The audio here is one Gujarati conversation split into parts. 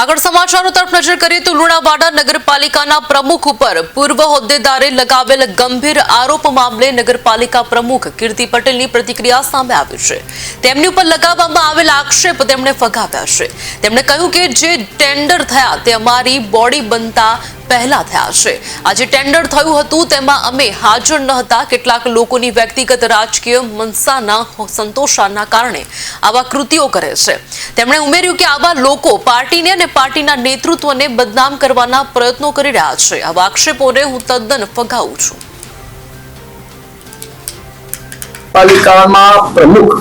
આગળ સમાચારો તરફ નજર કરીએ તો લુણાવાડા નગરપાલિકાના પ્રમુખ ઉપર પૂર્વ હોદ્દેદારે લગાવેલ ગંભીર આરોપ મામલે નગરપાલિકા પ્રમુખ કીર્તિ પટેલની પ્રતિક્રિયા સામે આવી છે. તેમની ઉપર લગાવવામાં આવેલ આક્ષેપ તેમણે ફગાવ્યા છે. તેમણે કહ્યું કે જે ટેન્ડર થયા તે અમારી બોડી બનતા પહેલા થયા છે. આજે ટેન્ડર થયું હતું, તેમાં અમે હાજર ન હતા. કેટલાક લોકોની વ્યક્તિગત રાજકીય મનસાના, સંતોષાના કારણે આવા કૃતિઓ કરે છે. તેમણે ઉમેર્યું કે આવા લોકો પાર્ટીને અને પાર્ટીના નેતૃત્વને બદનામ કરવાના પ્રયત્નો કરી રહ્યા છે. આવા આક્ષેપોને હું તદ્દન ફગાવું છું. પાલિકામાં પ્રમુખ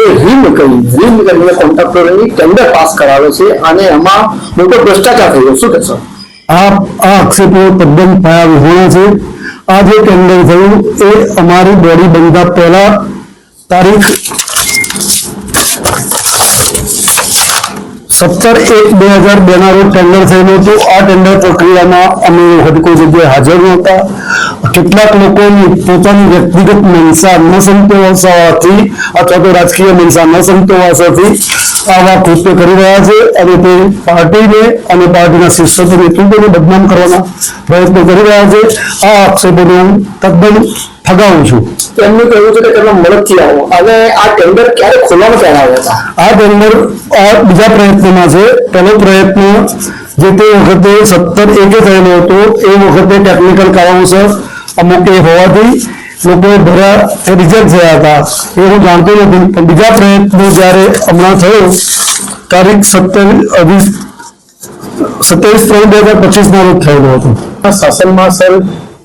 એ રીમ કરી રીમ કરીને કોન્ટ્રાક્ટરોની ટેન્ડર પાસ કરાવે છે અને એમાં મોટો ભ્રષ્ટાચાર થયો. શું કહેશો? આ આક્ષેપો તદ્દન પાયા વિહોણા છે. આ જે ટેન્ડર થયું, એ અમારી બોડી બનતા પહેલા તારીખ સત્તર એક બે હજાર બે ના રોજ ટેન્ડર થયેલું હતું. આ ટેન્ડર પ્રક્રિયામાં અમે હડકો જગ્યાએ હાજર નહોતા. કેટલાક લોકોની પોતાની વ્યક્તિગત મનસા ન સંતોષાવાથી અથવા તો રાજકીય મનસા ન સંતોષાવાથી આવા કૃત્ય કરી રહ્યા છે અને તે પાર્ટીને અને પાર્ટીના શિક્ષકો નેતૃત્વને બદનામ કરવાના પ્રયત્નો કરી રહ્યા છે. આ આક્ષેપોને હું તદ્દન ફગાવું છું. એમનું કહેવું છે કે તમે મળદથી આવો. અને આ ટેન્ડર ક્યારે ખોલવામાં ક્યારે આવ્યા હતા? આ ટેન્ડર આ બીજા પ્રયત્નમાં છે. પહેલો પ્રયત્ન જે તે વખતે સત્તર એકે થયેલો હતો. એ વખતે ટેકનિકલ કારણોસર અમુક એ હોવાથી લોકોએ ભર્યા એ રિજેક્ટ થયા હતા એ હું જાણતો નથી પણ બીજા પ્રયત્નો જ્યારે હમણાં થયો તારીખ સત્તર સત્યાવીસ ત્રણ બે હજાર પચીસ ના રોજ થયેલો હતો આ શાસનમાં સર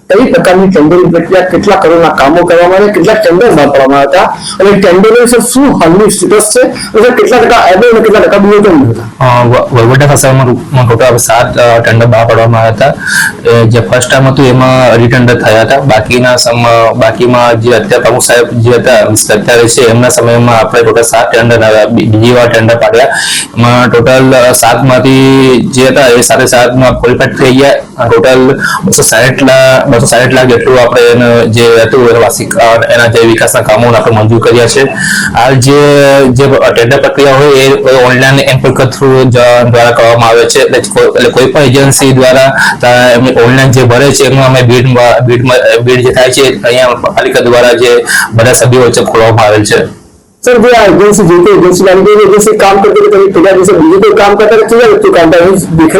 કઈ પ્રકારની ટેન્ડરની પ્રક્રિયા કેટલા કરોડના કામો કરવામાં આવ્યા કેટલા ટેન્ડર વાપરવામાં આવ્યા હતા અને ટેન્ડરની સર શું હાલની સ્ટેટસ છે અને સર કેટલા ટકા એબો અને કેટલા ટકા બિલો કેમ હતા અ, વ- વહીવટી રૂપમાં ટોટલ સાત ટેન્ડર બહાર પાડવામાં આવ્યા હતા. જે ફર્સ્ટ ટાઈમ હતું એમાં રીટેન્ડર થયા હતા. બાકીના સમ બાકીમાં જે અત્યારે પ્રમુખ સાહેબ જે હતા અત્યારે છે, એમના સમયમાં આપણે ટોટલ સાત ટેન્ડર આવ્યા બીજી વાર ટેન્ડર પાડ્યા. એમાં ટોટલ સાતમાંથી જે હતા એ સાથે સાતમાં ક્વોલિફાઈડ થઈ ગયા. ટોટલ બસો સાઠ લાખ બસો સાઠ લાખ જેટલું આપણે એને જે હતું એ વાર્ષિક એના જે વિકાસના કામો આપણે મંજૂર કર્યા છે. આ જે જે ટેન્ડર પ્રક્રિયા હોય એ ઓનલાઈન એમ્પલ થ્રુ દ્વારા કરવામાં આવે છે. એટલે કોઈ- પણ એજન્સી દ્વારા એમને ઓનલાઈન જે ભરે છે, એમાં અમે બીડ બીડ જે થાય છે, અહીંયા પાલિકા દ્વારા જે બધા સભ્યો વચ્ચે ખોલવામાં આવેલ છે. સર જે તે એજન્સી લાગી ગઈ એજન્સી કામ કરતી હતી તમે પેલા દિવસે બીજું કોઈ કામ કરતા હતા? કેવા